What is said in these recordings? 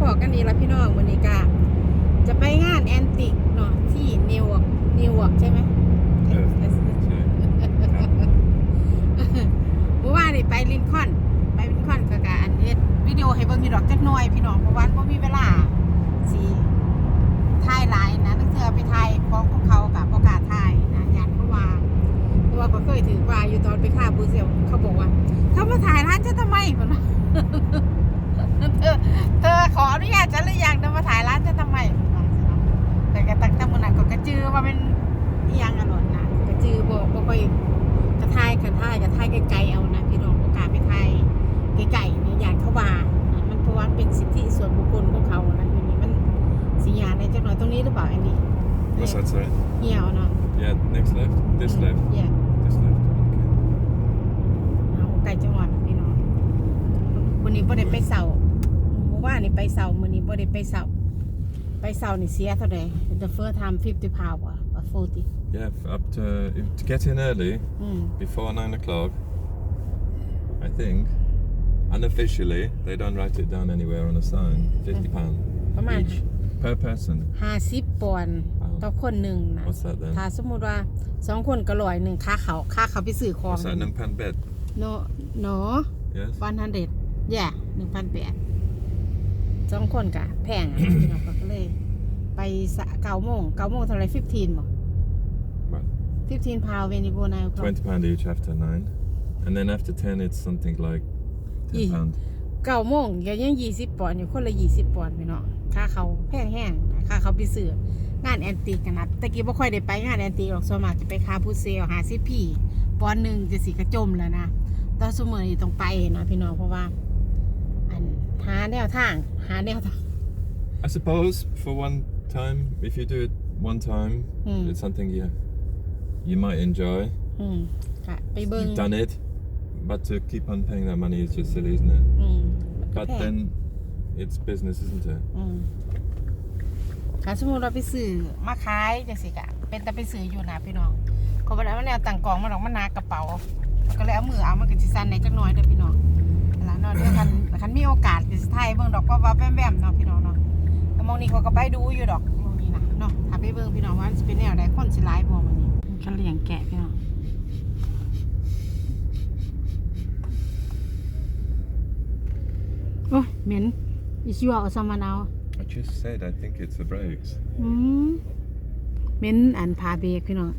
พอกันดีละพี่น้องวันนี้กะจะไปงานแอนติกเนาะที่นิวอร์กนิวอร์กใช่ไหมเออใช่ครับเมื่อวานนี่ไปลินคอน ไปลินคอนก็กะอันเฮ็ดวิดีโอให้เบิ่งอยู่ดอกจักหน่อยพี่น้องเพราะว่าบ่มีเวลาสิถ่ายหลายนะนึกเทื่อไปถ่ายของของเขากับประกาศถ่ายนะยานเขาว่าเพราะว่าก็เคยถือว่าอยู่ตอนไปฆ่าบูเซียวเขาบอกว่าเขามาถ่ายร้านฉันทำไมเพิ่นว่า เธอเธอขออนุญาตฉันหรือยังเธอมาถ่ายร้านฉันทำไมเพิ่นว่าสิเนาะแต่ก็ตั้งแต่มื้อนั้นก็กระจือว่าเป็นยังอะโลดนะกระจือบ่บ่ค่อยกระทายกระทายกระทายไกลๆเอานะพี่น้องโอกาสไปไทยไกลๆเนี่ยอยากเข้าว่ามันเพราะว่าเป็นสิทธิส่วนบุคคลของเขานะทีนี้มันสียาในจังหน่อยตรงนี้หรือเปล่าอันนี้ What's that say? เหี่ยวเนาะ Yeah, next left. This left. เหี่ย This left. Okay. เอาไกลจังหวัดพี่น้องวันนี้บ่ได้ไปเสา มื่อวานนี่ไปเสามื้อนี้บ่ได้ไปเสาไปเสานี่เสียเท่าไหร่ the first time 50 pound อะ or 40 Yeah, f- up to if, to get in early อืม before nine o'clock. I think unofficially they don't write it down anywhere on a sign. Fifty pound ประมาณ each per person. 50ปอนด์ต่อคนหนึ่งนะ What's that then? ถ้าสมมุติว่าสองคนก็ร้อยหนึ่งค่าเขาค่าเขาไปซื้อของ What's that? Nung pan bed. โนโน Yes. วันฮันเด็ดแย่หนึ่งพันแปด สองคนกะแพงอะพี่น้องก็เลย ไปสะเก้าโมงเก้าโมงเท่าไหรฟิฟทีนบ่ Right. ฟิฟทีนพาวเวนิโกนายก็ Twenty pound each after nine, and then after ten it's something like ten Yeah. pound. เก้าโมงก็ยังยี่สิบปอนด์อยู่คนละยี่สิบปอนด์พี่น้องค่าเขาแพงแห้งค่าเขาไปซื้องานแอนติกกันนะตะกี้บ่ค่อยได้ไปงานแอนติกหรอกส่วนมากจะไปคาพูเซลหาซิพี่ปอนด์หนึ่งจะสีกระจมแล้วนะแตอนสมัยนี้ต้องไปเนาะพี่น้องเพราะว่าอัน หาแนวทาง หาแนวทาง I suppose for one time, if you do it one time, Hmm. it's something you you might enjoy. อืมค่ะไปเบิ้ง You've done it, but to keep on paying that money is just silly, isn't it? อืมมันก็ But แพง then it's business, isn't it? อืมค่ะสมมติเราไปซื้อมาขายจังสิกะ เป็นแต่ไปซื้ออยู่นะพี่น้องเขาบอกว่าแนวต่างกล่องมันออกมันหนากระเป๋า ก็เลยเอามือเอามันก็สิสั่นในจักหน่อยเด้อพี่น้องแล้ว เนาะเดี๋ยวคันคันมีโอกาสจะสิถ่ายเบิ่งดอกว่าว่าแวมๆเนาะพี่น้องเนาะแต่มองนี้เขาก็ไปดูอยู่ดอกมองนี้นะเนาะถ้าไปเบิ่งพี่น้องว่ามันสิเป็นแนวใดคนสิหลายบ่มื้อนี้มันก็เลี้ยงแกะพี่น้องโอ้ยเหม็นอิชิวะอซามานาว I just said I think it's the brakes. อืมเหม็นอันพาเบรกพี่น้อง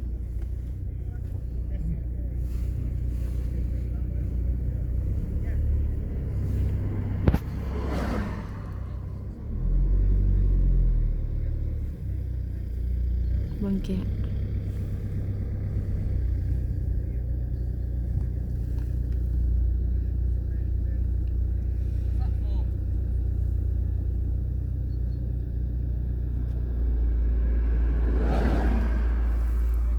เบิ่งแกะ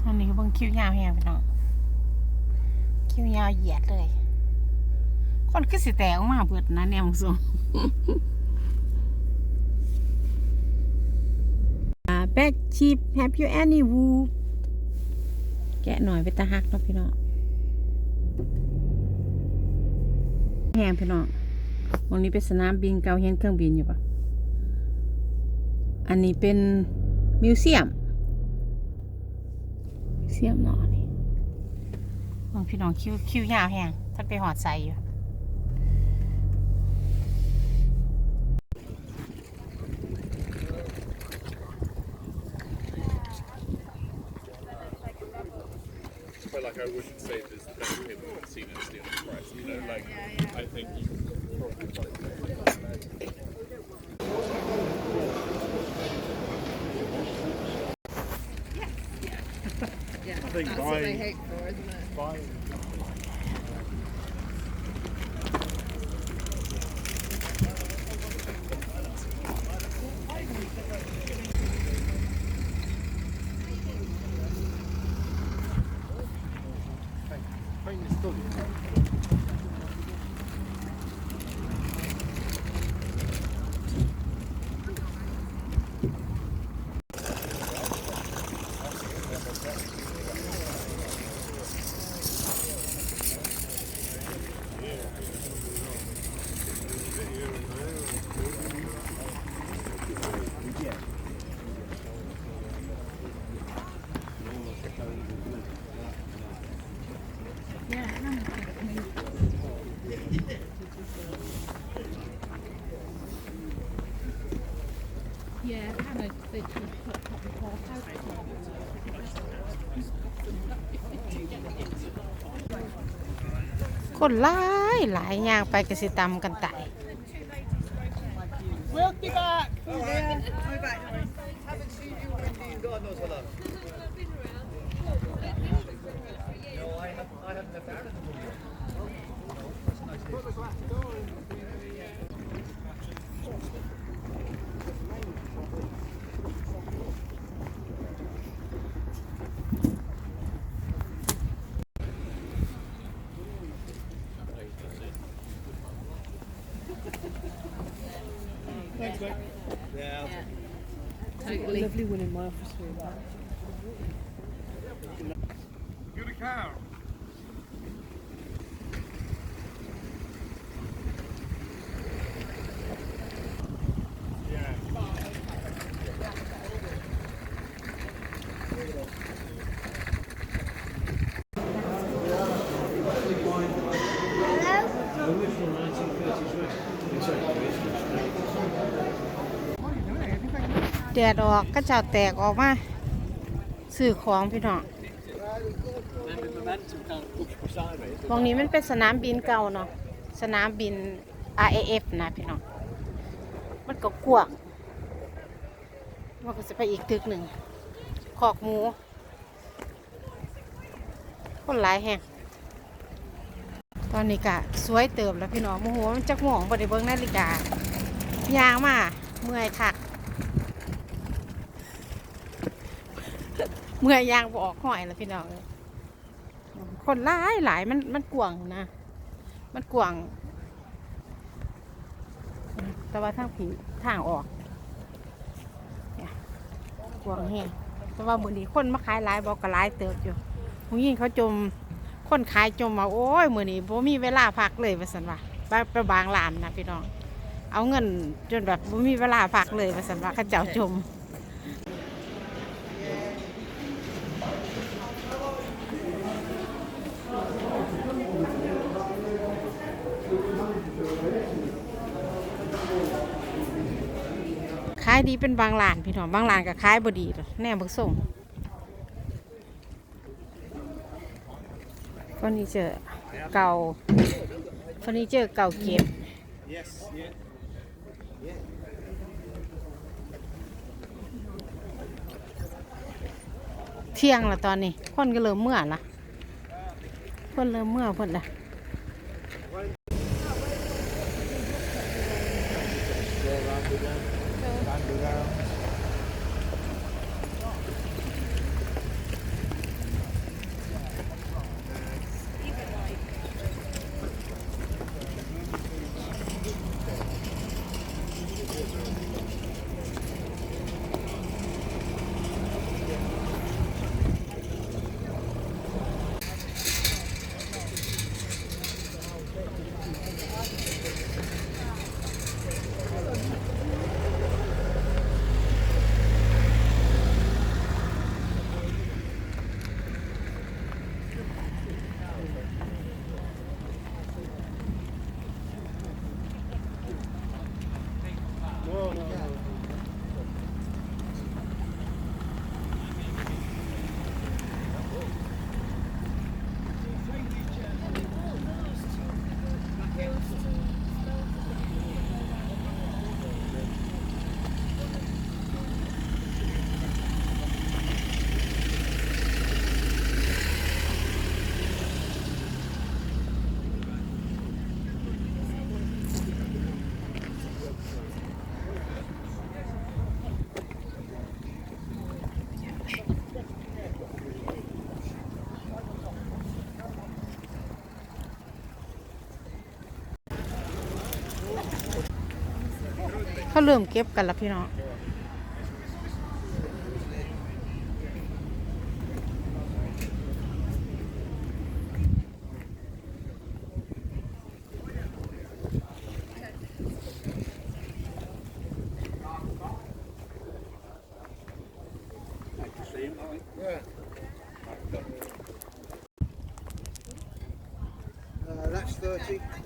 อันนี้บิ่งคิ้วยาวแฮงพี่น้อง คิ้วยาวเหยียดเลย คนคือสิแตกออกมาเบิดนะแนวมึงสูง อ่าแบกชีพแฮปยูแอนนี่วูแกะหน่อยไปตาหักเนาะพี่น้องแหงพี่น้องวันนี้เป็นสนามบินเกาเห็นเครื่องบินอยู่ปะอันนี้เป็นมิวเซียม มิวเซียมเนาะนี่มองพี่น้องคิวคิวยาวแหงท่านไปหอดใส่อยู่ like I wouldn't say there's many people who've seen it steal the price. You know, like I think you could probably Yeah, I think that's what they hate for, isn't it? buying คนหลายหลายย่างไปกสิตามกันไต We'll be back. Yeah. We'll be back. Haven't seen you in God knows how long. No, I have. I haven't left Ireland. Oh, that's nice. lovely. Lovely one in my office. Cow. แดดออกก็จ้าแตกออกมาซื้อของพี่น้องตรงนี้มันเป็นสนามบินเก่าเนาะ สนามบิน RAF นะพี่น้อง มันก็กว้างมันก็จะไปอีกตึกหนึ่งขอกหมู คนหลายแห่ง ตอนนี้กะสวยเติมแล้วพี่น้องโมโหมันจักหมองบ่ได้เบิ่งนาฬิกายางมาเมื่อยคัก เมื่อยยางบออกห้อยแล้วพี่น้องคนหลายหลายมันมันกว้างนะ มันกว้างแต่ว่าทางผีทางออกกว้างแห้งแต่ว่ามือนี้คนมาขายหลายบอกก็หลายเติบอยู่ผู้หญิงเขาจมคนขายจมมาโอ้ยมือนี้บ่มีเวลาพักเลยว่าสันว่าไปไปบางร้านนะพี่น้อง เอาเงินจนแบบบ่มีเวลาพักเลยว่าสันว่าเขาเจ้าจมายดีเป็นบางร้านพี่น้องบางร้านก็ขายบดีแน่บิกส่งเฟอร์นิเจอร์เก่าเฟอร์นิเจอร์เก่าเก็บเที่ยงละตอนนี้คนก็เริ่มเมื่อละคนเริ่มเมื่อเพิ่นละ เขาเริ่มเก็บกันแล้วพี่น้อง 30.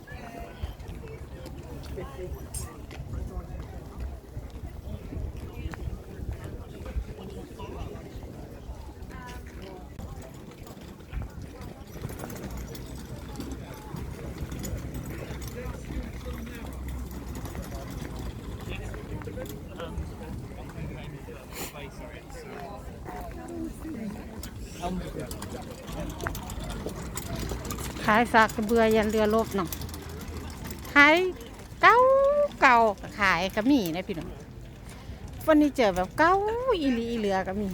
ขายสากเบือยันเรือลบเนาะขายเก่าเก่าขายก็มีนะพี่น้องเฟอร์นิเจอแบบเก่าอีลีอีเหลือก็มี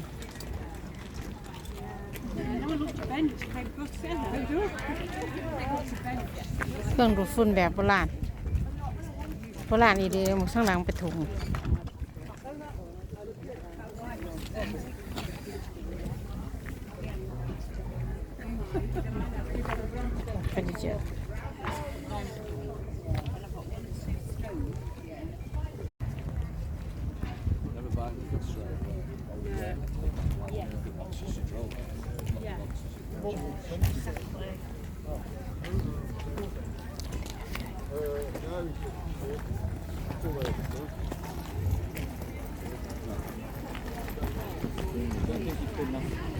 เครื่องดูดฝุ่นแบบโบราณโบราณอีเดียวหมดข้างหลังไปถุง เฟอร์นิเจอร์ Never buy anything straight. Don't think you've been nothing.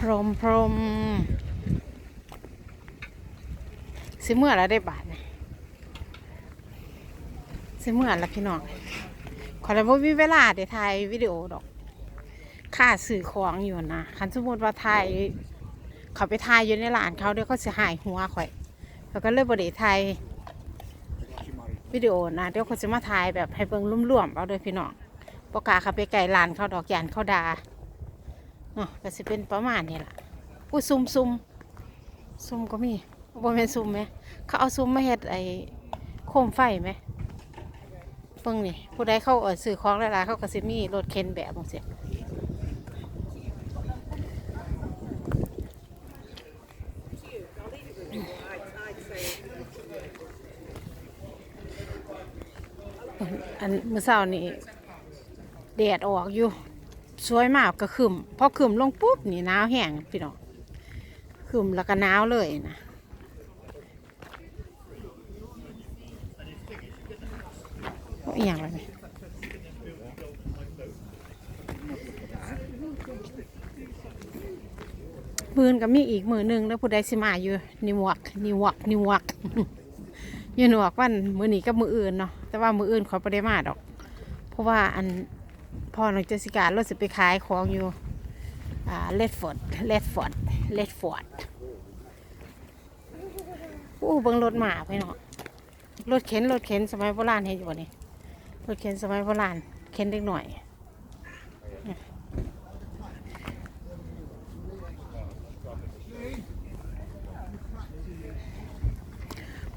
พรมพรมสิเมื่อแล้วได้บาทนี่สิเมื่อแล้วพี่น้องขอเลยว่ามีเวลาเดี๋ยวถ่ายวิดีโอดอกค่าสื่อของอยู่นะคันสมมติว่าถ่ายเขาไปถ่ายอยู่ในร้านเขาเดี๋ยวเขาจะหายหัวข่อยแล้วก็เลยบไดิถ่ายวิดีโอนะเดี๋ยวเขาจะมาถ่ายแบบให้เบิ่งรุ่มๆเอาเลยพี่น้องปกล้าเขาไปไก่ร้านเขาดอกยานเขาดา เนาะก็สิเป็นประมาณนี้ล่ะอู้ซุ่มซุ่มซุ่มก็มีบ่แม่นซุ่มไหมเขาเอาซุ่มมาเฮ็ดไอ้โคมไฟไหมเบิ่งนี่ผู้ใดเข้าเออซื้อของหลายๆเขาก็สิมีรถเข็นแบบจังซี่อันเมื่อเช้านี้แดดออกอยู่ สวยมากก็ขึ้มพอขึ้มลงปุ๊บนี่หนาวแห้งพี่น้องขึ้มแล้วก็หนาวเลยนะโอ้ยอย่างไรเนี่ยมือนก็มีอีกมือหนึ่งแล้วผู้ใดสิมาอยู่นิวอกนิวอกนิวกอยู่หนวกวันมือนี้กับมืออื่นเนาะแต่ว่ามืออื่นขอยประเดมาดอก เพราะว่าอัน พ่อน้องเจสิการาสิไปขายของอยู่อ่าเลดฟอร์ดเลดฟอร์ดเลดฟอร์ดอู้เบิ่งรถหมาไปเนาะรถเข็นรถเข็นสมัยโบราณเห็นอยู่บ่นี่รถเข็นสมัยโบราณเข็นเด็กหน่อย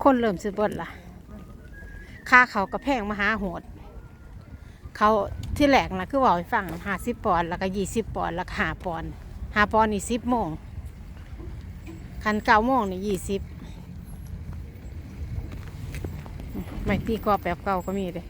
คนเริ่มสิเบดล่ะค่าเขากระแพงมหาโหด เขา ที่แหลกนะคือบอกให้ฟังหาสิบปอนด์แล้วก็ยี่สิบปอนด์แล้วก็หาปอนด์หาปอนด์นี่สิบโมงคันเก้าโมงนี่ยี่สิบไม่ตีกรอบแบบเก่าก็มีเลย